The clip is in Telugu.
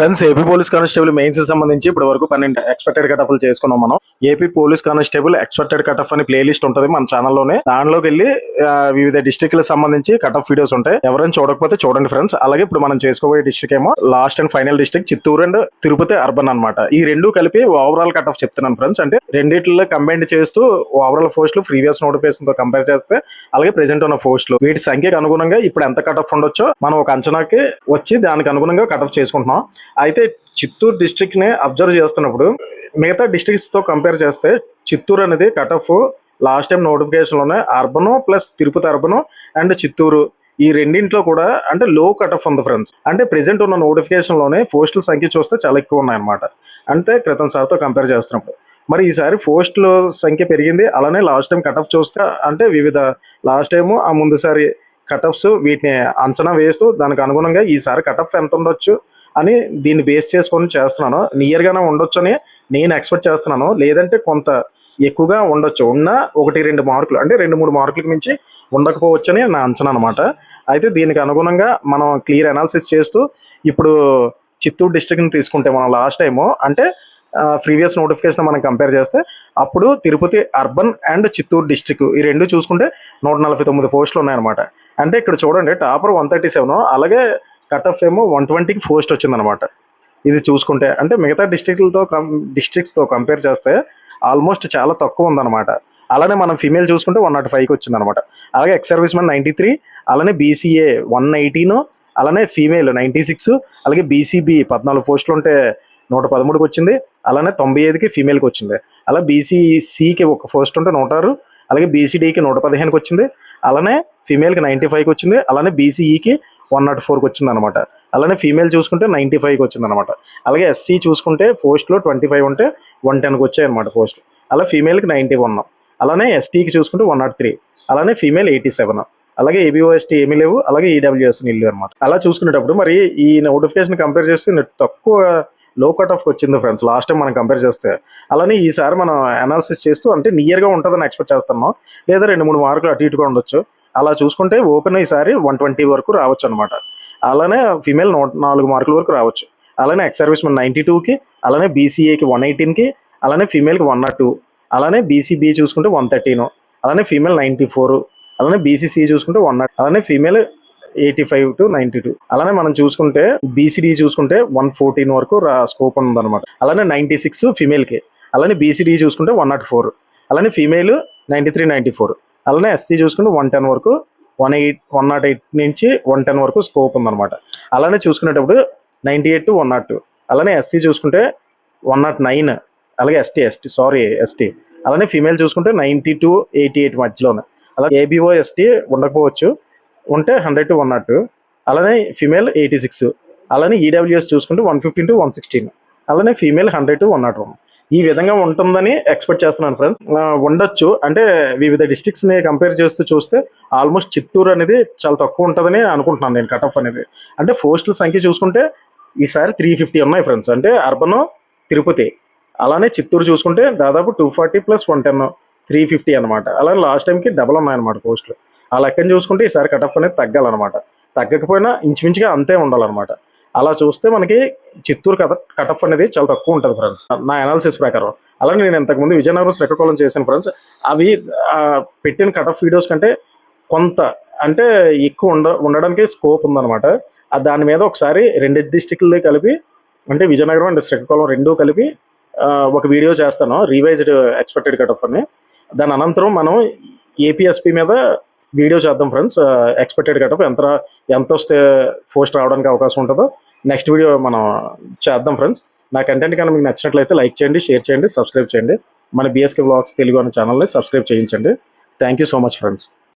Friends AP police constable mains సంబంధించి ఇప్పటి వరకు పన్నెండు ఎక్స్పెక్టెడ్ కట్ ఆఫ్లు చేసుకున్నాం మనం. AP police constable expected cut off అని ప్లేలిస్ట్ ఉంటుంది మన ఛానల్లోనే దానిలోకి వెళ్ళి వివిధ వివిధ డిస్ట్రిక్ట్లకు సంబంధించి కట్ ఆఫ్ వీడియోస్ ఉంటాయి. ఎవరైనా చూడకపోతే చూడండి ఫ్రెండ్స్ అలాగే ఇప్పుడు మనం చేసుకోబోయే డిస్ట్రిక్ట్ ఏమో last and final district Chittoor and Tirupati urban అన్నమాట. ఈ రెండు కలిపి ఓవరాల్ కట్ ఆఫ్ చెప్తున్నాను ఫ్రెండ్స్ అంటే రెండిట్లో కంబైన్ చేస్తూ ఓవరాల్ పోస్టులు ప్రీవియస్ నోటిఫికేషన్తో కంపేర్ చేస్తే అలాగే ప్రెసెంట్ ఉన్న పోస్టులు వీటి సంఖ్యకు అనుగుణంగా ఇప్పుడు ఎంత కట్ ఆఫ్ ఉండొచ్చో మనం ఒక అంచనాకి వచ్చి దానికి అనుగుణంగా కట్ ఆఫ్ చేసుకుంటున్నాం. అయితే చిత్తూరు డిస్ట్రిక్ట్ని అబ్జర్వ్ చేస్తున్నప్పుడు మిగతా డిస్ట్రిక్ట్స్తో కంపేర్ చేస్తే చిత్తూరు అనేది cut off last time నోటిఫికేషన్లోనే urban urban plus Tirupati urban and Chittoor ఈ రెండింటిలో కూడా అంటే లో కట్ ఆఫ్ ఉంది ఫ్రెండ్స్ అంటే ప్రెజెంట్ ఉన్న నోటిఫికేషన్లోనే పోస్టుల సంఖ్య చూస్తే చాలా ఎక్కువ ఉన్నాయన్నమాట. అంటే క్రితం సార్తో కంపేర్ చేస్తున్నప్పుడు. మరి ఈసారి పోస్టుల సంఖ్య పెరిగింది. అలానే లాస్ట్ టైం కట్ ఆఫ్ చూస్తే అంటే వివిధ లాస్ట్ టైము ఆ ముందుసారి కట్ ఆఫ్స్ వీటిని అంచనా వేస్తూ దానికి అనుగుణంగా ఈసారి కట్ ఆఫ్ ఎంత ఉండొచ్చు? అని దీన్ని బేస్ చేసుకొని చేస్తున్నాను. నియర్గానే ఉండొచ్చని ఉండొచ్చు నేను ఎక్స్పెక్ట్ చేస్తున్నాను. లేదంటే కొంత ఎక్కువగా ఉండొచ్చు. ఉన్న ఒకటి రెండు మార్కులు అంటే రెండు మూడు మార్కులకు మించి ఉండకపోవచ్చు నా అంచనా అనమాట అయితే దీనికి అనుగుణంగా మనం క్లియర్ అనాలిసిస్ చేస్తూ ఇప్పుడు చిత్తూరు డిస్టిక్ని తీసుకుంటే మనం లాస్ట్ టైము అంటే ప్రీవియస్ నోటిఫికేషన్ మనం కంపేర్ చేస్తే అప్పుడు Tirupati urban and Chittoor district ఈ రెండు చూసుకుంటే నూట నలభై తొమ్మిది పోస్టులు ఉన్నాయన్నమాట. అంటే ఇక్కడ చూడండి టాపర్ వన్ థర్టీ సెవెన్ అలాగే కట్ ఆఫ్ ఏమో వన్ ట్వంటీకి పోస్ట్ వచ్చిందనమాట. ఇది చూసుకుంటే అంటే మిగతా డిస్ట్రిక్ట్లతో కం డిస్ట్రిక్ట్స్తో కంపేర్ చేస్తే ఆల్మోస్ట్ చాలా తక్కువ ఉందన్నమాట అలానే మనం ఫీమేల్ చూసుకుంటే వన్ నాట్ ఫైవ్కి వచ్చిందనమాట. అలాగే ex service man ninety three అలానే బీసీఏ వన్ ఎయిటీను అలానే ఫీమేల్ నైంటీ సిక్స్ అలాగే బీసీబీ పద్నాలుగు పోస్టులు ఉంటే నూట పదమూడుకి వచ్చింది అలానే తొంభై ఐదుకి ఫీమేల్కి వచ్చింది. అలా బీసీసీకి ఒక పోస్ట్ ఉంటే నూట ఆరు అలాగే బీసీడీకి నూట పదిహేనుకి వచ్చింది అలానే ఫీమేల్కి నైంటీ ఫైవ్కి వచ్చింది అలానే బీసీఈకి వన్ నాట్ ఫోర్కి వచ్చింది అనమాట అలానే ఫీమేల్ చూసుకుంటే నైంటీ ఫైవ్కి వచ్చింది అనమాట అలాగే ఎస్సీ చూసుకుంటే పోస్ట్లో ట్వంటీ ఫైవ్ ఉంటే వన్ టెన్కి వచ్చాయి అనమాట పోస్టులు అలా ఫీమేల్కి నైంటీ వన్ అలానే ఎస్టీకి చూసుకుంటే వన్ నాట్ త్రీ అలానే ఫీమేల్ ఎయిటీ సెవెన్ అలాగే ఏబిఓఎస్టీ ఏమీ లేవు అలాగే ఈడబ్ల్యూఎస్ ఇల్లు అనమాట అలా చూసుకునేటప్పుడు మరి ఈ నోటిఫికేషన్ కంపేర్ చేస్తే తక్కువ లో కట్ ఆఫ్ వచ్చింది ఫ్రెండ్స్ లాస్ట్ టైం మనం కంపేర్ చేస్తే. అలానే ఈసారి మనం అనాలిసిస్ చేస్తూ అంటే నియర్గా ఉంటుందని ఎక్స్పెక్ట్ చేస్తున్నాం. లేదా రెండు మూడు మార్కులు అటు ఇటుగా ఉండొచ్చు. అలా చూసుకుంటే ఓపెన్ ఈసారి వన్ ట్వంటీ వరకు రావచ్చు అనమాట అలానే ఫీమేల్ నూట నాలుగు మార్కుల వరకు రావచ్చు. అలానే ఎక్స్ సర్వీస్ మన నైంటీ టూకి అలానే బీసీఏకి వన్ ఎయిటీన్కి అలానే ఫీమేల్కి వన్ నాట్ టూ అలానే బీసీబీ చూసుకుంటే వన్ థర్టీను అలానే ఫీమేల్ నైంటీ ఫోర్ అలానే బీసీసీ చూసుకుంటే వన్ నాట్ అలానే female eighty five to ninety two. అలానే మనం చూసుకుంటే బీసీడీ చూసుకుంటే వన్ ఫోర్టీన్ వరకు స్కోప్ ఉందన్నమాట. అలానే నైంటీ సిక్స్ ఫీమేల్కి అలానే బీసీడీ చూసుకుంటే వన్ నాట్ ఫోర్ అలానే female ninety three ninety four. అలానే ఎస్సీ చూసుకుంటే వన్ టెన్ వరకు one eight one nought eight నుంచి వన్ టెన్ వరకు స్కోప్ ఉందన్నమాట. అలానే చూసుకునేటప్పుడు ninety eight to one nought two అలానే ఎస్సీ చూసుకుంటే వన్ నాట్ నైన్ అలాగే ఎస్టీ ఎస్టీ సారీ ఎస్టీ అలానే ఫీమేల్ చూసుకుంటే నైంటీ టు ఎయిటీ ఎయిట్ మధ్యలోనే. అలాగే ఏబీఓ ఎస్టీ ఉండకపోవచ్చు ఉంటే హండ్రెడ్ టు వన్ నాట్ అలానే ఫీమేల్ ఎయిటీ సిక్స్ అలానే ఈడబ్ల్యూఎస్ చూసుకుంటే one fifteen to one sixteen అలానే female hundred to one nought one ఈ విధంగా ఉంటుందని ఎక్స్పెక్ట్ చేస్తున్నాను ఫ్రెండ్స్ ఉండొచ్చు. అంటే వివిధ డిస్టిక్స్ని కంపేర్ చేస్తూ చూస్తే ఆల్మోస్ట్ చిత్తూరు అనేది చాలా తక్కువ ఉంటుందని అనుకుంటున్నాను నేను కట్ ఆఫ్ అనేది. అంటే పోస్టుల సంఖ్య చూసుకుంటే ఈసారి త్రీ ఫిఫ్టీ ఉన్నాయి ఫ్రెండ్స్ అంటే అర్బన్ తిరుపతి అలానే చిత్తూరు చూసుకుంటే దాదాపు two forty plus one ten three fifty అనమాట అలానే లాస్ట్ టైంకి డబల్ ఉన్నాయన్నమాట పోస్టులు ఆ లెక్కను చూసుకుంటే ఈసారి కట్ ఆఫ్ అనేది తగ్గాలన్నమాట. తగ్గకపోయినా ఇంచుమించుగా అంతే ఉండాలన్నమాట. అలా చూస్తే మనకి చిత్తూరు కథ కటఫ్ అనేది చాలా తక్కువ ఉంటుంది ఫ్రెండ్స్ నా అనాలిసిస్ ప్రకారం. అలానే నేను ఇంతకుముందు విజయనగరం శ్రీకాకుళం చేశాను ఫ్రెండ్స్ అవి పెట్టిన కటఫ్ వీడియోస్ కంటే కొంత అంటే ఎక్కువ ఉండ ఉండడానికి స్కోప్ ఉందన్నమాట. దాని మీద ఒకసారి రెండు డిస్టిక్లు కలిపి అంటే విజయనగరం అండ్ శ్రీకాకుళం రెండూ కలిపి ఒక వీడియో చేస్తాను రివైజ్డ్ ఎక్స్పెక్టెడ్ కట్ ఆఫ్ అని. దాని అనంతరం మనం ఏపీఎస్పి మీద వీడియో చేద్దాం ఫ్రెండ్స్. ఎక్స్పెక్టెడ్ కట్ ఎంత ఎంత వస్తే పోస్ట్ రావడానికి అవకాశం ఉంటుందో నెక్స్ట్ వీడియో మనం చేద్దాం ఫ్రెండ్స్. నా కంటెంట్ కానీ మీకు నచ్చినట్లయితే లైక్ చేయండి షేర్ చేయండి సబ్స్క్రైబ్ చేయండి. మన బిఎస్కే బ్లాగ్స్ తెలుగు అనే ఛానల్ని సబ్స్క్రైబ్ చేయించండి. Thank you so much friends